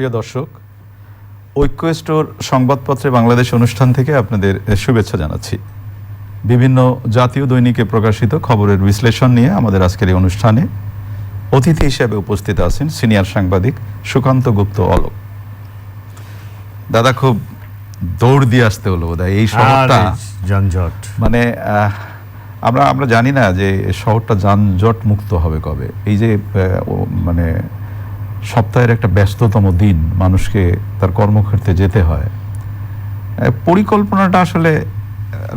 প্রিয় দর্শক ঐক্য স্টোর সংবাদপত্রে বাংলাদেশ অনুষ্ঠান থেকে আপনাদের শুভেচ্ছা জানাচ্ছি। বিভিন্ন জাতীয় দৈনিকে প্রকাশিত খবরের বিশ্লেষণ নিয়ে আমাদের আজকের এই অনুষ্ঠানে অতিথি হিসেবে উপস্থিত আছেন সিনিয়র সাংবাদিক সুকান্ত গুপ্ত অলোক। দাদা খুব দৌড় দিয়ে আসতে হলো বোধহয় এই শহরটা। যানজট। মানে আমরা আমরা জানি না যে শহরটা যানজট মুক্ত হবে কবে। এই যে মানে সপ্তাহের একটা ব্যস্ততম দিন মানুষকে তার কর্মক্ষেত্রে যেতে হয়। পরিকল্পনাটা আসলে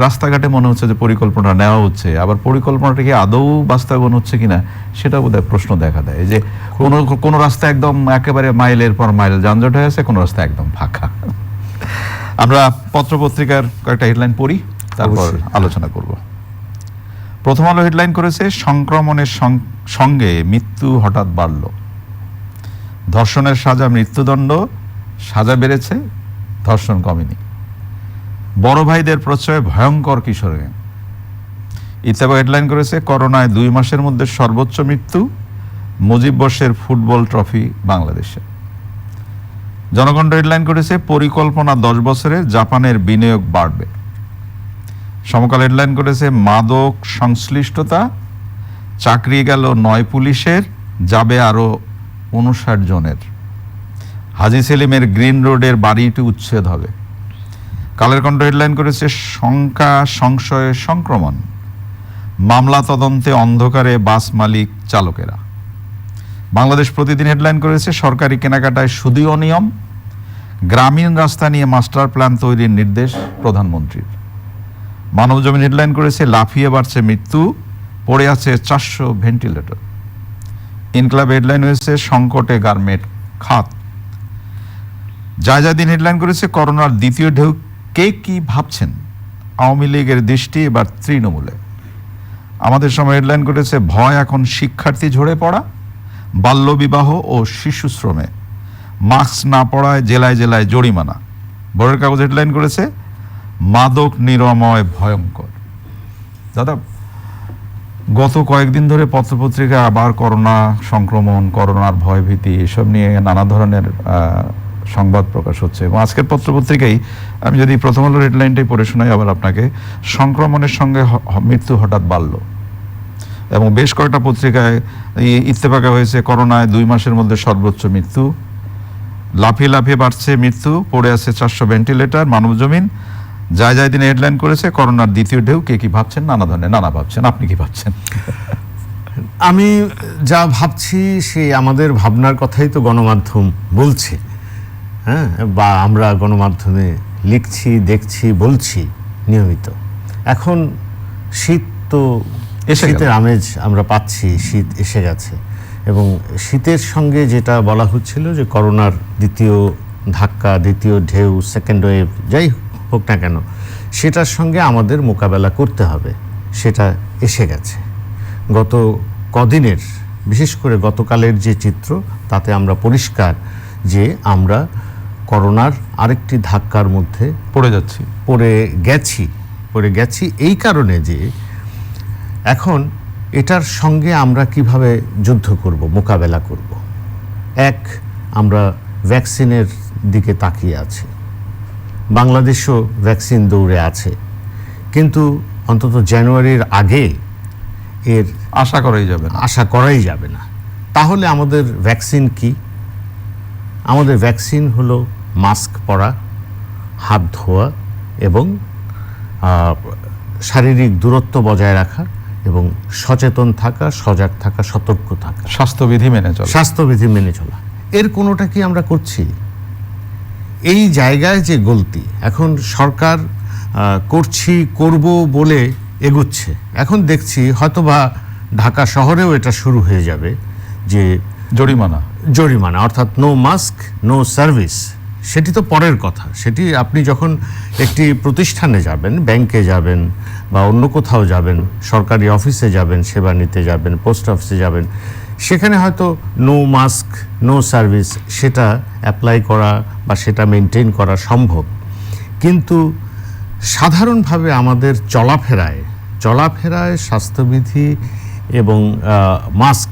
রাস্তাঘাটে মনে হচ্ছে যে পরিকল্পনা নেওয়া হচ্ছে। আবার পরিকল্পনাটা কি আদৌ বাস্তবায়ন হচ্ছে কিনা সেটা বোধহয় প্রশ্ন দেখা দেয়। যে কোনো কোনো রাস্তা একদম একেবারে মাইলের পর মাইল যানজট হয়ে আছে কোনো রাস্তা একদম ফাঁকা। আমরা পত্রপত্রিকার কয়েকটা হেডলাইন পড়ি তারপর আলোচনা করব। প্রথম আলো হেডলাইন করেছে সংক্রমণের সঙ্গে মৃত্যু হঠাৎ বাড়ল। ধর্ষণের সাজা, মৃত্যুদণ্ড, সাজা বেড়েছে, ধর্ষণ কমেনি। বড় ভাইদের প্রশ্রয়ে ভয়ঙ্কর কিশোর গ্যাং ইত্তেফাক হেডলাইন করেছে, করোনায় দুই মাসের মধ্যে সর্বোচ্চ মৃত্যু, মুজিব বর্ষের ফুটবল ট্রফি বাংলাদেশে। জনগণ হেডলাইন করেছে, পরিকল্পনা দশ বছরে জাপানের বিনিয়োগ বাড়বে। সমকাল হেডলাইন করেছে, মাদক সংশ্লিষ্টতা, চাকরি গেল নয় পুলিশের, যাবে আরও উনষাট জনের। হাজি সেলিমের গ্রিন রোডের বাড়িটি উচ্ছেদ হবে। কালের কণ্ঠ হেডলাইন করেছে শঙ্কা সংশয়ে সংক্রমণ। মামলা তদন্তে অন্ধকারে বাস মালিক চালকেরা। বাংলাদেশ প্রতিদিন হেডলাইন করেছে সরকারি কেনাকাটায় শুধুই অনিয়ম গ্রামীণ রাস্তা নিয়ে মাস্টার প্ল্যান তৈরির নির্দেশ প্রধানমন্ত্রীর। মানব জমিন হেডলাইন করেছে, লাফিয়ে বাড়ছে মৃত্যু। পড়ে আছে চারশো ভেন্টিলেটর। ইনক্লাব হেডলাইন হয়েছে সংকটে গার্মেন্ট খাত। জায়জাদিন হেডলাইন করেছে করোনার দ্বিতীয় ঢেউ, কে কি ভাবছেন? আওয়ামী লীগের দৃষ্টি এবার তৃণমূলে। আমাদের সময় হেডলাইন করেছে ভয়, এখন শিক্ষার্থী ঝরে পড়া, বাল্যবিবাহ ও শিশু শ্রমে। মাস্ক না পড়ায় জেলায় জেলায় জরিমানা। বড়ের কাগজ হেডলাইন করেছে মাদক নিরাময় ভয়ঙ্কর। দাদা গত কয়েকদিন ধরে পত্রপত্রিকায় আবার করোনা সংক্রমণ, করোনার ভয়ভীতি, এসব নিয়ে নানা ধরনের সংবাদ প্রকাশ হচ্ছে। এবং আজকের পত্রপত্রিকায় আমি যদি প্রথম আলোর হেডলাইনটাই পড়ে শোনাই আবার আপনাকে, সংক্রমণের সঙ্গে মৃত্যু হঠাৎ বাড়লো। এবং বেশ কয়েকটা পত্রিকায় ইত্তেফাকা হয়েছে, করোনায় দুই মাসের মধ্যে সর্বোচ্চ মৃত্যু। লাফিয়ে লাফিয়ে বাড়ছে মৃত্যু, পড়ে আছে চারশো ভেন্টিলেটর মানব জমিন যায় যায় দিনে হেডলাইন করেছে করোনার দ্বিতীয় ঢেউ কে কি ভাবছেন? নানা ধরনের নানা ভাবছেন আপনি কি ভাবছেন? আমি যা ভাবছি সেই আমাদের ভাবনার কথাই তো গণমাধ্যম বলছে। হ্যাঁ? বা আমরা গণমাধ্যমে লিখছি দেখছি বলছি নিয়মিত। এখন শীত তো শীতের আমেজ আমরা পাচ্ছি শীত এসে গেছে। এবং শীতের সঙ্গে যেটা বলা হচ্ছিল যে করোনার দ্বিতীয় ধাক্কা দ্বিতীয় ঢেউ সেকেন্ড ওয়েভ যাই হোক না কেন সেটার সঙ্গে আমাদের মোকাবেলা করতে হবে। সেটা এসে গেছে। গত কদিনের বিশেষ করে গতকালের যে চিত্র তাতে আমরা পরিষ্কার যে আমরা করোনার আরেকটি ধাক্কার মধ্যে পড়ে যাচ্ছি। পড়ে গেছি পড়ে গেছি এই কারণে যে এখন এটার সঙ্গে আমরা কীভাবে যুদ্ধ করব মোকাবেলা করব? এক আমরা ভ্যাকসিনের দিকে তাকিয়ে আছি। বাংলাদেশও ভ্যাকসিন দৌড়ে আছে। কিন্তু অন্তত জানুয়ারির আগে এর আশা করাই যাবে আশা করাই যাবে না। তাহলে আমাদের ভ্যাকসিন কি? আমাদের ভ্যাকসিন হলো মাস্ক পরা হাত ধোয়া এবং শারীরিক দূরত্ব বজায় রাখা এবং সচেতন থাকা সজাগ থাকা সতর্ক থাকা। স্বাস্থ্যবিধি মেনে চলা। স্বাস্থ্যবিধি মেনে চলা। এর কোনোটা কি আমরা করছি? এই জায়গায় যে গলতি এখন সরকার করছি করব বলে এগুচ্ছে। এখন দেখছি হয়তোবা ঢাকা শহরেও এটা শুরু হয়ে যাবে যে জরিমানা। জরিমানা অর্থাৎ নো মাস্ক নো সার্ভিস সেটি তো পরের কথা। সেটি আপনি যখন একটি প্রতিষ্ঠানে যাবেন ব্যাংকে যাবেন বা অন্য কোথাও যাবেন সরকারি অফিসে যাবেন সেবা নিতে যাবেন পোস্ট অফিসে যাবেন সেখানে হয়তো নো মাস্ক নো সার্ভিস সেটা অ্যাপ্লাই করা বা সেটা মেনটেন করা সম্ভব। কিন্তু সাধারণভাবে আমাদের চলাফেরায় চলাফেরায় স্বাস্থ্যবিধি এবং মাস্ক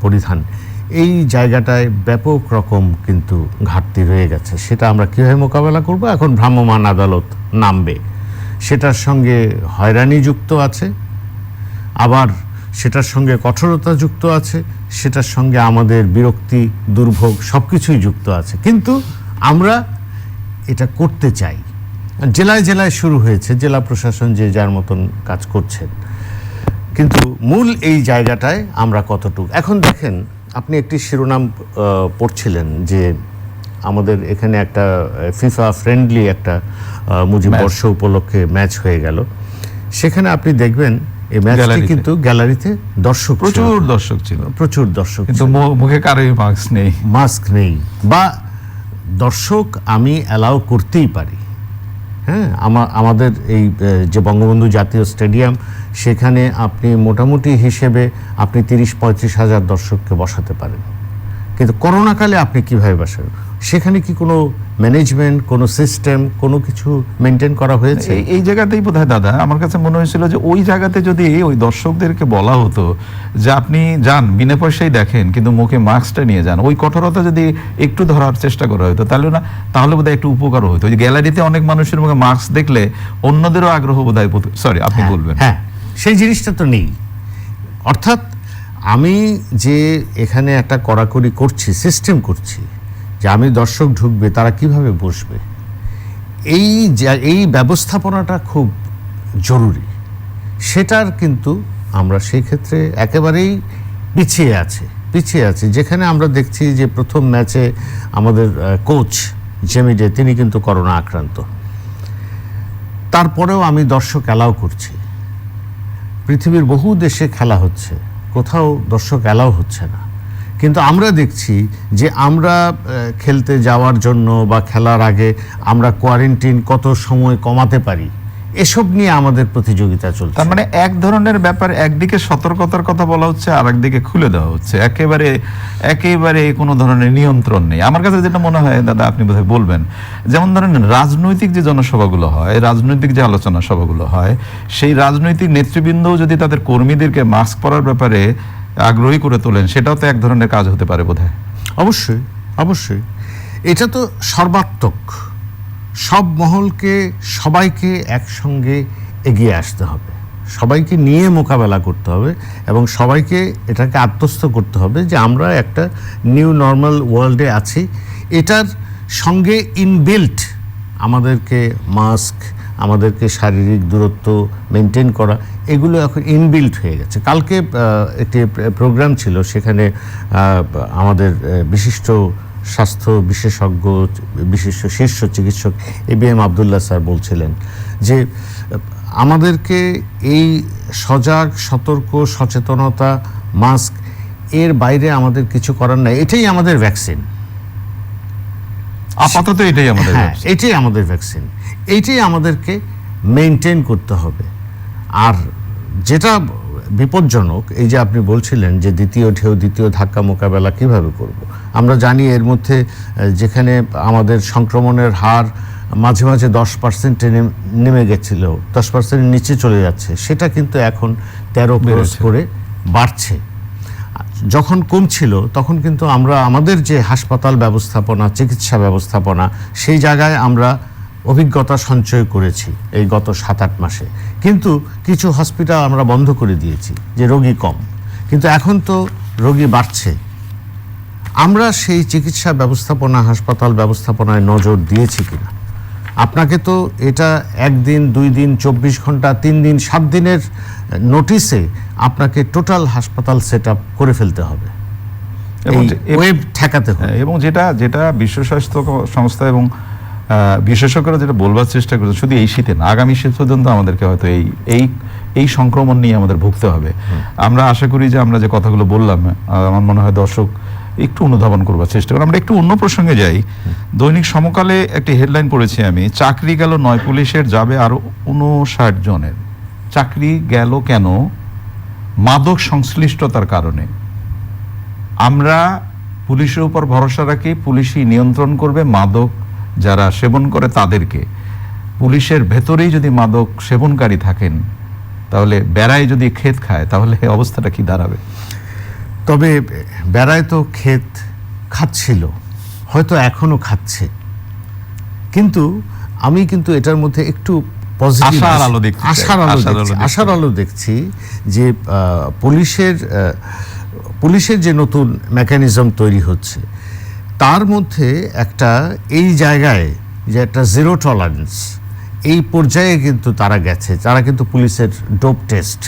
পরিধান, এই জায়গাটায় ব্যাপক রকম কিন্তু ঘাটতি রয়ে গেছে। সেটা আমরা কীভাবে মোকাবেলা করব? এখন ভ্রাম্যমাণ আদালত নামবে। সেটার সঙ্গে হয়রানি যুক্ত আছে। আবার সেটার সঙ্গে কঠোরতা যুক্ত আছে সেটার সঙ্গে আমাদের বিরক্তি দুর্ভোগ সব কিছুই যুক্ত আছে। কিন্তু আমরা এটা করতে চাই। জেলায় জেলায় শুরু হয়েছে জেলা প্রশাসন যে যার মতন কাজ করছেন। কিন্তু মূল এই জায়গাটায় আমরা কতটুকু? এখন দেখেন আপনি একটি শিরোনাম পড়ছিলেন যে আমাদের এখানে একটা ফিফা ফ্রেন্ডলি একটা আহ, মুজিব বর্ষ উপলক্ষে ম্যাচ হয়ে গেল। সেখানে আপনি দেখবেন এই ম্যাচটি কিন্তু গ্যালারিতে দর্শক প্রচুর দর্শক ছিল। প্রচুর দর্শক কিন্তু মুখে কারোই মাস্ক নেই। মাস্ক নেই। বা দর্শক আমি অ্যালাউ করতেই পারি। হ্যাঁ আমা- আমাদের এই যে বঙ্গবন্ধু জাতীয় স্টেডিয়াম সেখানে আপনি মোটামুটি হিসেবে আপনি তিরিশ পঁয়ত্রিশ হাজার দর্শককে বসাতে পারেন। কিন্তু করোনাকালে আপনি কীভাবে বসাবেন? সেখানে কি কোনো ম্যানেজমেন্ট কোনো সিস্টেম কোনো কিছু মেনটেন করা হয়েছে? এই জায়গাতেই বোধ দাদা আমার কাছে মনে হয়েছিল যে ওই জায়গাতে যদি ওই দর্শকদেরকে বলা হতো যে আপনি যান বিনা পয়সায় দেখেন কিন্তু মুখে মাস্কটা নিয়ে যান ওই কঠোরতা যদি একটু ধরার চেষ্টা করা হতো তাহলে না তাহলে বোধহয় একটু উপকার হতো। ওই যে গ্যালারিতে অনেক মানুষের মুখে মাস্ক দেখলে অন্যদেরও আগ্রহ বোধহয় সরি আপনি হ্যাঁ, বলবেন। হ্যাঁ সেই জিনিসটা তো নেই। অর্থাৎ আমি যে এখানে একটা কড়াকড়ি করছি সিস্টেম করছি যে আমি দর্শক ঢুকবে, তারা কীভাবে বসবে? এই এই ব্যবস্থাপনাটা খুব জরুরি। সেটার কিন্তু আমরা সেই ক্ষেত্রে একেবারেই পিছিয়ে আছে পিছিয়ে আছে। যেখানে আমরা দেখছি যে প্রথম ম্যাচে আমাদের কোচ জেমিডে তিনি কিন্তু করোনা আক্রান্ত। তারপরেও আমি দর্শক অ্যালাউ করছি। পৃথিবীর বহু দেশে খেলা হচ্ছে, কোথাও দর্শক অ্যালাউ হচ্ছে না। কিন্তু আমরা দেখছি যে আমরা খেলতে যাওয়ার জন্য বা খেলার আগে আমরা কোয়ারেন্টিন কত সময় কমাতে পারি, এসব নিয়ে আমাদের প্রতিযোগিতা চলছে। তার মানে এক ধরনের ব্যাপার, একদিকে সতর্কতার কথা বলা হচ্ছে আর একদিকে খুলে দেওয়া হচ্ছে। একেবারে একেবারে কোনো ধরনের নিয়ন্ত্রণ নেই। আমার কাছে যেটা মনে হয়, দাদা আপনি বোধহয় বলবেন, যেমন ধরেন রাজনৈতিক যে জনসভাগুলো হয়, রাজনৈতিক যে আলোচনা সভাগুলো হয়, সেই রাজনৈতিক নেতৃবৃন্দও যদি তাদের কর্মীদেরকে মাস্ক পরার ব্যাপারে আগ্রহী করে তোলেন, সেটাও তো এক ধরনের কাজ হতে পারে বোধহয়। অবশ্যই অবশ্যই। এটা তো সর্বাত্মক। সব মহলকে, সবাইকে একসঙ্গে এগিয়ে আসতে হবে। সবাইকে নিয়ে মোকাবেলা করতে হবে এবং সবাইকে এটাকে আত্মস্থ করতে হবে যে আমরা একটা নিউ নর্মাল ওয়ার্ল্ডে আছি। এটার সঙ্গে ইনবিল্ট আমাদেরকে মাস্ক আমাদেরকে শারীরিক দূরত্ব মেনটেন করা এগুলো এখন ইনবিল্ট হয়ে গেছে। কালকে একটি প্রোগ্রাম ছিল সেখানে আমাদের বিশিষ্ট স্বাস্থ্য বিশেষজ্ঞ বিশিষ্ট শীর্ষ চিকিৎসক A B M Abdullah sir বলছিলেন যে আমাদেরকে এই সজাগ সতর্ক সচেতনতা মাস্ক এর বাইরে আমাদের কিছু করার নাই। এটাই আমাদের ভ্যাকসিন আপাতত এটাই আমাদের হ্যাঁ এটাই আমাদের ভ্যাকসিন এইটাই আমাদেরকে মেনটেন করতে হবে। আর যেটা বিপজ্জনক এই যে আপনি বলছিলেন যে দ্বিতীয় ঢেউ দ্বিতীয় ধাক্কা মোকাবেলা কীভাবে করব। আমরা জানি এর মধ্যে যেখানে আমাদের সংক্রমণের হার মাঝে মাঝে দশ পার্সেন্টে নেমে গেছিল দশ পার্সেন্টের নিচে চলে যাচ্ছে সেটা কিন্তু এখন তেরো ক্রস করে বাড়ছে। যখন কমছিল তখন কিন্তু আমরা আমাদের যে হাসপাতাল ব্যবস্থাপনা চিকিৎসা ব্যবস্থাপনা সেই জায়গায় আমরা অভিজ্ঞতা সঞ্চয় করেছি এই গত সাত আট মাসে। কিন্তু কিছু হসপিটাল আমরা বন্ধ করে দিয়েছি যে রোগী কম। কিন্তু এখন তো রোগী বাড়ছে। আমরা সেই চিকিৎসা ব্যবস্থাপনা হাসপাতাল ব্যবস্থাপনায় নজর দিয়েছি কিনা? আপনাকে তো এটা একদিন দুই দিন চব্বিশ ঘণ্টা তিন দিন সাত দিনের নোটিসে আপনাকে টোটাল হাসপাতাল সেট করে ফেলতে হবে। এবং ওয়েব ঠেকাতে হবে। হ্যাঁ, এবং যেটা যেটা বিশ্ব স্বাস্থ্য সংস্থা এবং বিশেষজ্ঞরা যেটা বলবার চেষ্টা করছে শুধু এই শীতে না আগামী শীত পর্যন্ত আমাদেরকে হয়তো এই এই এই সংক্রমণ নিয়ে আমাদের ভুগতে হবে। আমরা আশা করি যে আমরা যে কথাগুলো বললাম আমার মনে হয় দর্শক একটু অনুধাবন করবার চেষ্টা করি আমরা একটু অন্য প্রসঙ্গে যাই। দৈনিক সমকালে একটি হেডলাইন পড়েছি আমি চাকরি গেল নয় পুলিশের যাবে আরও উনষাট জনের। চাকরি গেল কেন? মাদক সংশ্লিষ্টতার কারণে। আমরা পুলিশের উপর ভরসা রাখি পুলিশই নিয়ন্ত্রণ করবে মাদক যারা সেবন করে তাদেরকে। পুলিশের ভেতরেই যদি মাদক সেবনকারী থাকেন তাহলে বেড়ায় যদি ক্ষেত খায় তাহলে অবস্থাটা কি দাঁড়াবে? তবে বেড়ায় তো ক্ষেত খাচ্ছিল হয়তো এখনও খাচ্ছে। কিন্তু আমি কিন্তু এটার মধ্যে একটু পজিটিভ আশার আলো দেখছি আশার আলো দেখছি যে পুলিশের পুলিশের যে নতুন মেকানিজম তৈরি হচ্ছে তার মধ্যে একটা এই জায়গায় যে একটা জিরো টলারেন্স এই পর্যায়ে কিন্তু তারা গেছে তারা কিন্তু পুলিশের ডোপ টেস্ট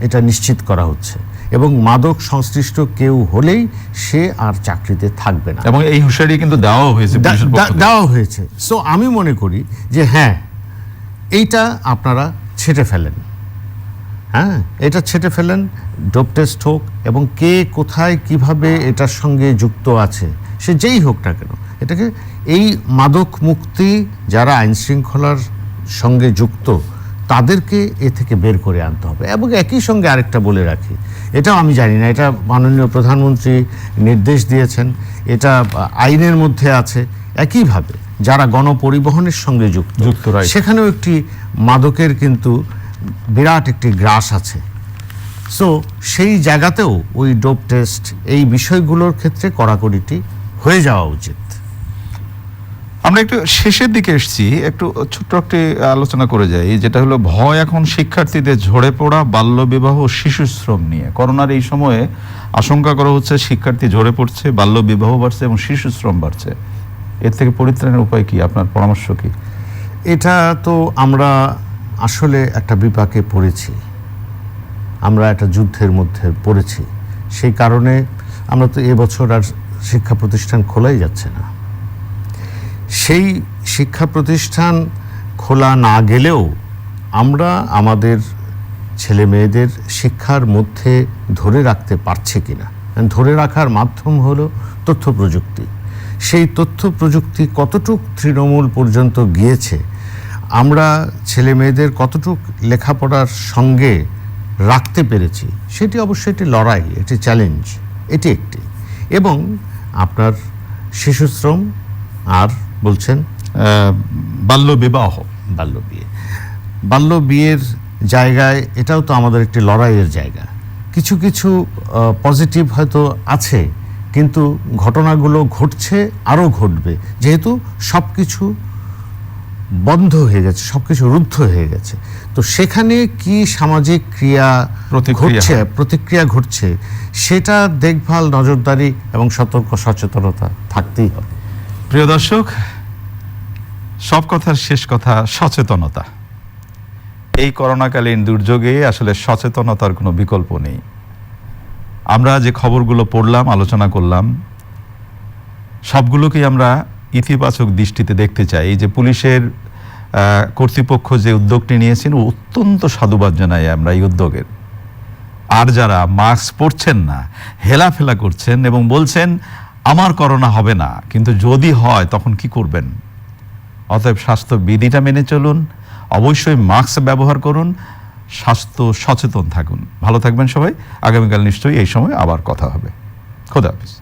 এটা নিশ্চিত করা হচ্ছে এবং মাদক সংশ্লিষ্ট কেউ হলেই সে আর চাকরিতে থাকবে না। এবং এই হুঁশিয়ারি কিন্তু দেওয়া হয়েছে। দেওয়া হয়েছে। সো আমি মনে করি যে হ্যাঁ এইটা আপনারা ছেটে ফেলেন। হ্যাঁ এটা ছেটে ফেলেন ডোপ টেস্ট হোক এবং কে কোথায় কীভাবে এটার সঙ্গে যুক্ত আছে সে যেই হোক না কেন এটাকে এই মাদক মুক্তি যারা আইন শৃঙ্খলার সঙ্গে যুক্ত তাদেরকে এ থেকে বের করে আনতে হবে। এবং একই সঙ্গে আরেকটা বলে রাখি এটাও আমি জানি না এটা মাননীয় প্রধানমন্ত্রী নির্দেশ দিয়েছেন এটা আইনের মধ্যে আছে। একইভাবে যারা গণপরিবহনের সঙ্গে যুক্ত. সেখানেও একটি মাদকের কিন্তু বিরাট একটি গ্রাস আছে। সো সেই জায়গাতেও ওই ডোপ টেস্ট এই বিষয়গুলোর ক্ষেত্রে কড়াকড়িটি হয়ে যাওয়া উচিত। আমরা একটু শেষের দিকে এসেছি একটু ছোট্ট একটি আলোচনা করে যাই যেটা হলো ভয় এখন শিক্ষার্থীদের ঝরে পড়া বাল্যবিবাহ শিশু শ্রম নিয়ে। করোনার এই সময়ে আশঙ্কা করা হচ্ছে শিক্ষার্থী ঝরে পড়ছে বাল্যবিবাহ বাড়ছে এবং শিশু শ্রম বাড়ছে। এর থেকে পরিত্রাণের উপায় কি? আপনার পরামর্শ কি? এটা তো আমরা আসলে একটা বিপাকে পড়েছি। আমরা একটা যুদ্ধের মধ্যে পড়েছি। সেই কারণে আমরা তো এবছর আর শিক্ষা প্রতিষ্ঠান খোলাই যাচ্ছে না। সেই শিক্ষা প্রতিষ্ঠান খোলা না গেলেও আমরা আমাদের ছেলে মেয়েদের শিক্ষার মধ্যে ধরে রাখতে পারছে কিনা। ধরে রাখার মাধ্যম হলো তথ্য প্রযুক্তি। সেই তথ্য প্রযুক্তি কতটুক তৃণমূল পর্যন্ত গিয়েছে, আমরা ছেলে মেয়েদের কতটুক লেখাপড়ার সঙ্গে রাখতে পেরেছি, সেটি অবশ্যই একটি লড়াই, একটি চ্যালেঞ্জ এটি একটি। এবং আপনার শিশুশ্রম আর বলছেন বাল্য বিবাহ, বাল্য বিয়ে। বাল্য বিয়ের জায়গায় এটাও তো আমাদের একটি লড়াইয়ের জায়গা। কিছু কিছু পজিটিভ হয়তো আছে, কিন্তু ঘটনাগুলো ঘটছে, আরও ঘটবে। যেহেতু সব কিছু বন্ধ হয়ে গেছে সব কিছু রুদ্ধ হয়ে গেছে। তো সেখানে কি সামাজিক ক্রিয়া প্রতিক্রিয়া ঘটছে? প্রতিক্রিয়া ঘটছে সেটা দেখভাল নজরদারি এবং সতর্ক সচেতনতা থাকতেই হবে। প্রিয় দর্শক সব কথার শেষ কথা সচেতনতা। এই করোনাকালীন দুর্যোগে আসলে সচেতনতার কোনো বিকল্প নেই। আমরা যে খবরগুলো পড়লাম আলোচনা করলাম সবগুলোকেই আমরা ইতিবাচক দৃষ্টিতে দেখতে চাই। যে পুলিশের কর্তৃপক্ষ যে উদ্যোগটি নিয়েছেন অত্যন্ত সাধুবাদ জানাই আমরা এই উদ্যোগের। আর যারা মাস্ক পরছেন না, হেলাফেলা করছেন এবং বলছেন, আমার করোনা হবে না। কিন্তু যদি হয়, তখন কি করবেন? অতএব স্বাস্থ্য বিধিটা মেনে চলুন, অবশ্যই মাস্ক ব্যবহার করুন, স্বাস্থ্য সচেতন থাকুন। ভালো থাকবেন সবাই। আগামীকাল নিশ্চয়ই এই সময় আবার কথা হবে। খোদা হাফিজ।